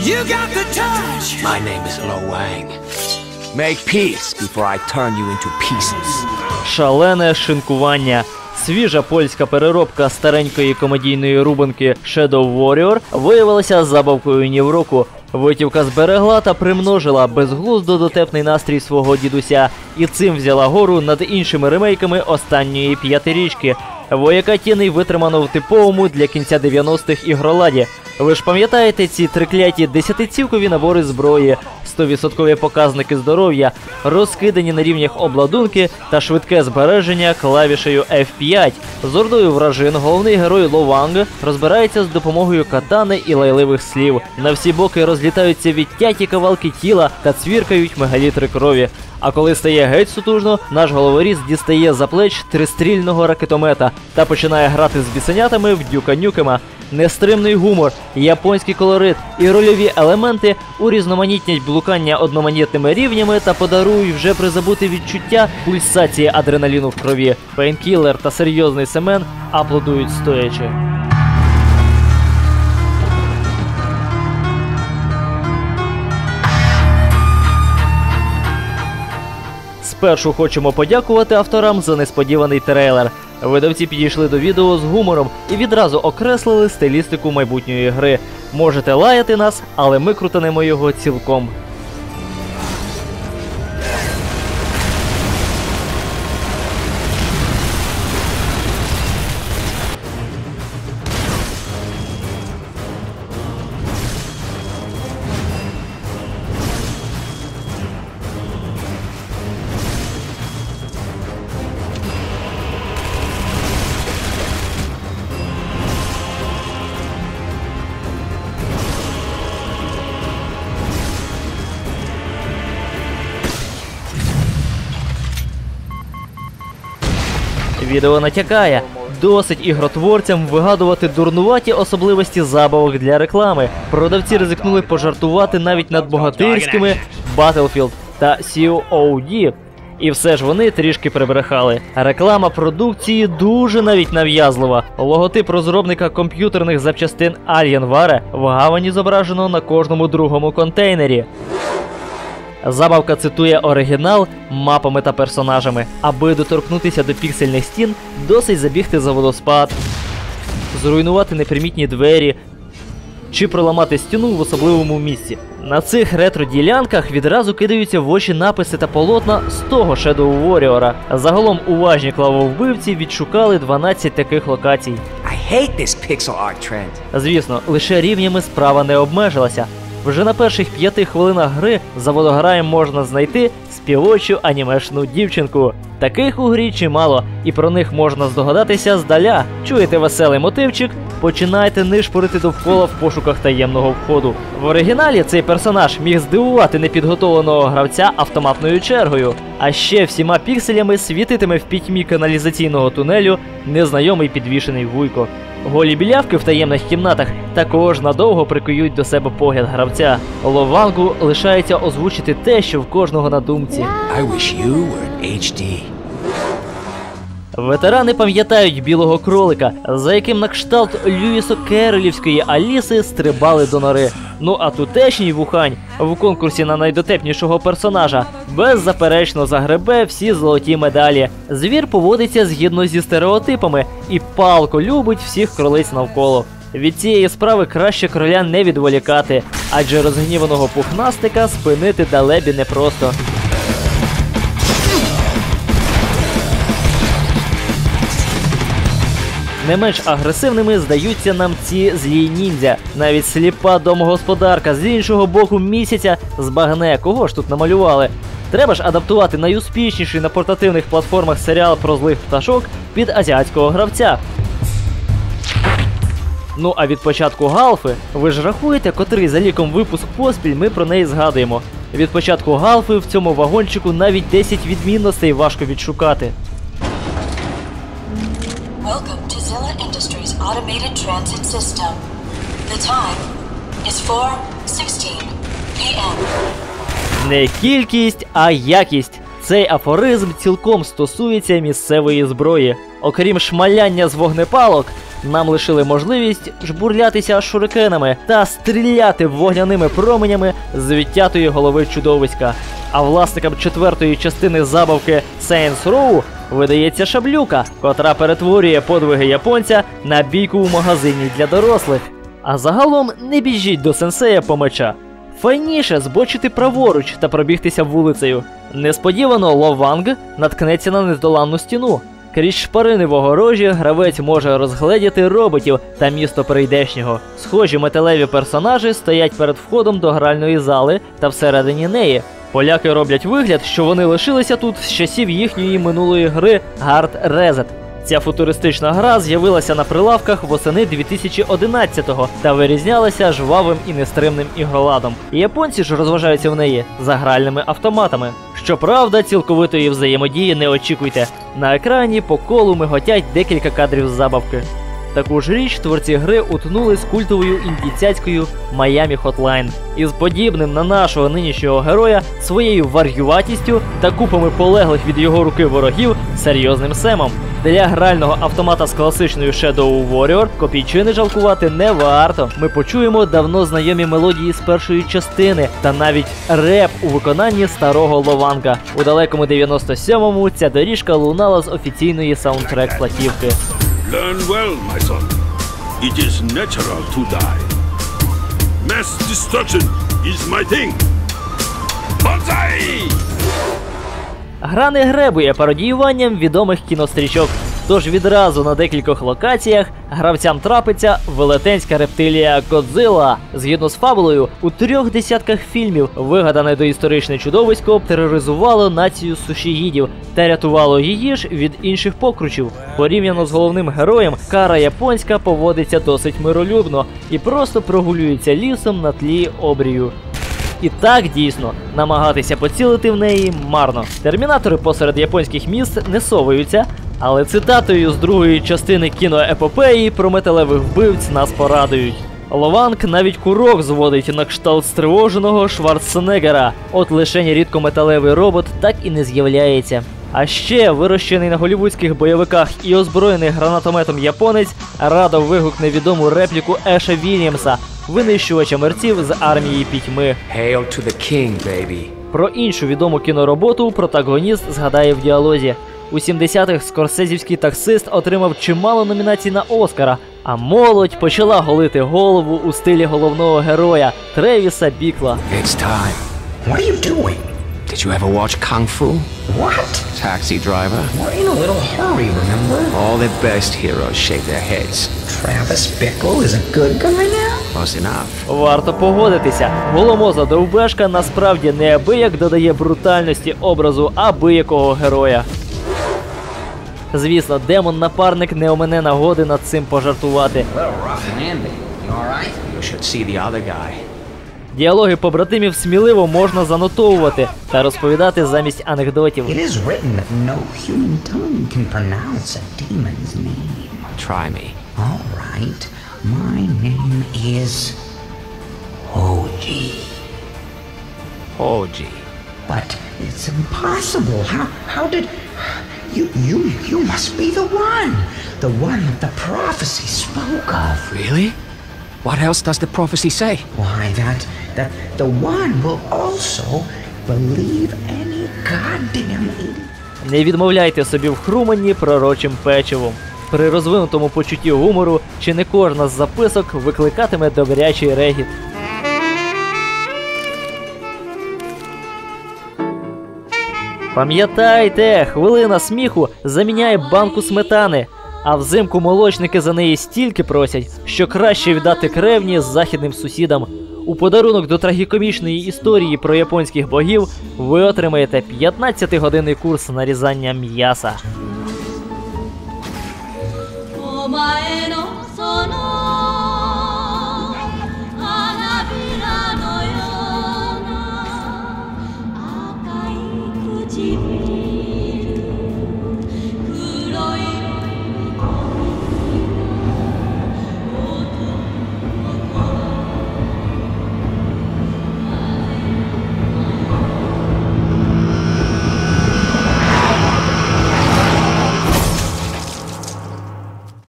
You got the touch. My name is Lo Wang. Make peace before I turn you into pieces. Шалене шинкування. Свіжа польська переробка старенької комедійної рубанки Shadow Warrior виявилася забавкою ні в року. Витівка зберегла та примножила безглуздо дотепний настрій свого дідуся і цим взяла гору над іншими ремейками останньої п'ятирічки. Вояка тіней витримано в типовому для кінця 90-х ігроладі. Ви ж пам'ятаєте ці трикляті десятицівкові набори зброї, 100% показники здоров'я, розкидані на рівнях обладунки та швидке збереження клавішею F5. З ордою вражин головний герой Лованг розбирається з допомогою катани і лайливих слів. На всі боки розлітаються відтяті кавалки тіла та цвіркають мегалітри крові. А коли стає геть сутужно, наш головоріз дістає за плеч тристрільного ракетомета та починає грати з бісенятами в Дюка Нюкема. Нестримний гумор, японський колорит і рольові елементи урізноманітнять блукання одноманітними рівнями та подарують вже призабути відчуття пульсації адреналіну в крові. Пейнкілер та серйозний семен аплодують стоячи. Спершу хочемо подякувати авторам за несподіваний трейлер. Видавці підійшли до відео з гумором і відразу окреслили стилістику майбутньої гри. Можете лаяти нас, але ми крутанемо його цілком. Відео натякає. Досить ігротворцям вигадувати дурнуваті особливості забавок для реклами. Продавці ризикнули пожартувати навіть над богатирськими Battlefield та COD. І все ж вони трішки прибрехали. Реклама продукції дуже навіть нав'язлива. Логотип розробника комп'ютерних запчастин Alienware в гавані зображено на кожному другому контейнері. Забавка цитує оригінал мапами та персонажами. Аби доторкнутися до піксельних стін, досить забігти за водоспад, зруйнувати непримітні двері чи проламати стіну в особливому місці. На цих ретро-ділянках відразу кидаються в очі написи та полотна з того Shadow Warrior. Загалом уважні клавовбивці відшукали 12 таких локацій. I hate this pixel art trend. Звісно, лише рівнями справа не обмежилася. Вже на перших п'яти хвилинах гри за водограєм можна знайти співочу анімешну дівчинку. Таких у грі чимало, і про них можна здогадатися здаля. Чуєте веселий мотивчик? Починайте нишпорити довкола в пошуках таємного входу. В оригіналі цей персонаж міг здивувати непідготовленого гравця автоматною чергою, а ще всіма пікселями світитиме в пітьмі каналізаційного тунелю незнайомий підвішений вуйко. Голі білявки в таємних кімнатах також надовго прикують до себе погляд гравця. Ловангу лишається озвучити те, що в кожного на думці. I wish you were HD. Ветерани пам'ятають білого кролика, за яким на кшталт Льюісо Керелівської Аліси стрибали до нори. Ну а тутешній вухань в конкурсі на найдотепнішого персонажа беззаперечно загребе всі золоті медалі. Звір поводиться згідно зі стереотипами і палко любить всіх кролиць навколо. Від цієї справи краще кроля не відволікати, адже розгніваного пухнастика спинити далебі непросто. Не менш агресивними здаються нам ці злі ніндзя. Навіть сліпа домогосподарка з іншого боку місяця збагне, кого ж тут намалювали. Треба ж адаптувати найуспішніший на портативних платформах серіал про злих пташок під азіатського гравця. Ну а від початку Галфи, ви ж рахуєте, котрий за ліком випуск поспіль ми про неї згадуємо. Від початку Галфи в цьому вагончику навіть 10 відмінностей важко відшукати. Welcome to Zilla Industries Automated Transit System. The time is 4:16 p.m. Не кількість, а якість. Цей афоризм цілком стосується місцевої зброї. Окрім шмаляння з вогнепалок, нам лишили можливість жбурлятися шурикенами та стріляти вогняними променями з відтятої голови чудовиська. А власникам четвертої частини забавки Saints Row видається шаблюка, котра перетворює подвиги японця на бійку в магазині для дорослих. А загалом не біжіть до сенсея по меча. Файніше збочити праворуч та пробігтися вулицею. Несподівано Лованг наткнеться на нездоланну стіну. Крізь шпарини в огорожі гравець може розгледіти роботів та місто прийдешнього. Схожі металеві персонажі стоять перед входом до гральної зали та всередині неї. Поляки роблять вигляд, що вони лишилися тут з часів їхньої минулої гри Hard Reset. Ця футуристична гра з'явилася на прилавках восени 2011-го та вирізнялася жвавим і нестримним ігроладом. І японці ж розважаються в неї за гральними автоматами. Щоправда, цілковитої взаємодії не очікуйте. На екрані по колу миготять декілька кадрів з забавки. Таку ж річ творці гри утнули з культовою індійцяцькою Miami Hotline. Із подібним на нашого нинішнього героя своєю вар'юватістю та купами полеглих від його руки ворогів серйозним семом. Для грального автомата з класичною Shadow Warrior копійчини жалкувати не варто. Ми почуємо давно знайомі мелодії з першої частини та навіть реп у виконанні старого Лованга. У далекому 97-му ця доріжка лунала з офіційної саундтрек платівки. Learn well, my son. It is natural to die. Mass destruction is my thing. Banzai! Гра не гребує пародіюванням відомих кінострічок. Тож відразу на декількох локаціях гравцям трапиться велетенська рептилія Годзила. Згідно з фабулою, у трьох десятках фільмів вигадане доісторичне чудовисько тероризувало націю сушіїдів та рятувало її ж від інших покручів. Порівняно з головним героєм, кара японська поводиться досить миролюбно і просто прогулюється лісом на тлі обрію. І так дійсно намагатися поцілити в неї марно. Термінатори посеред японських міст не совуються, але цитатою з другої частини кіноепопеї про металевих вбивць нас порадують. Лованг навіть курок зводить на кшталт стривоженого Шварценеггера. От лише рідкометалевий робот так і не з'являється. А ще вирощений на голівудських бойовиках і озброєний гранатометом японець радо вигукне відому репліку Еша Вільямса, винищувача мерців з армії пітьми. Hail to the king, baby. Про іншу відому кінороботу протагоніст згадає в діалозі. У 70-х скорсезівський таксист отримав чимало номінацій на Оскара, а молодь почала голити голову у стилі головного героя Тревіса Бікла. It's time. What are you doing? Did you ever watch Kung Fu? What? Taxi driver. We're in a little hurry, remember? All the best heroes shave their heads. Travis Bickle is a good guy now? Close enough. Варто погодитися, голомоза довбешка насправді неабияк додає брутальності образу абиякого героя. Звісно, демон-напарник не омене нагоди над цим пожартувати. Діалоги побратимів сміливо можна занотовувати та розповідати замість анекдотів. Try me. My name is. But it's impossible. How how did you you you must be the one. The one that the prophecy spoke of. Really? What else does the prophecy say? Why that that the one will also believe any goddamn idiot. Не відмовляйте собі в хруманні пророчим печивом. При розвинутому почутті гумору чи не кожна з записок викликатиме добрячий регіт. Пам'ятайте, хвилина сміху заміняє банку сметани. А взимку молочники за неї стільки просять, що краще віддати кревні з західним сусідам. У подарунок до трагікомічної історії про японських богів ви отримаєте 15-годинний курс нарізання м'яса.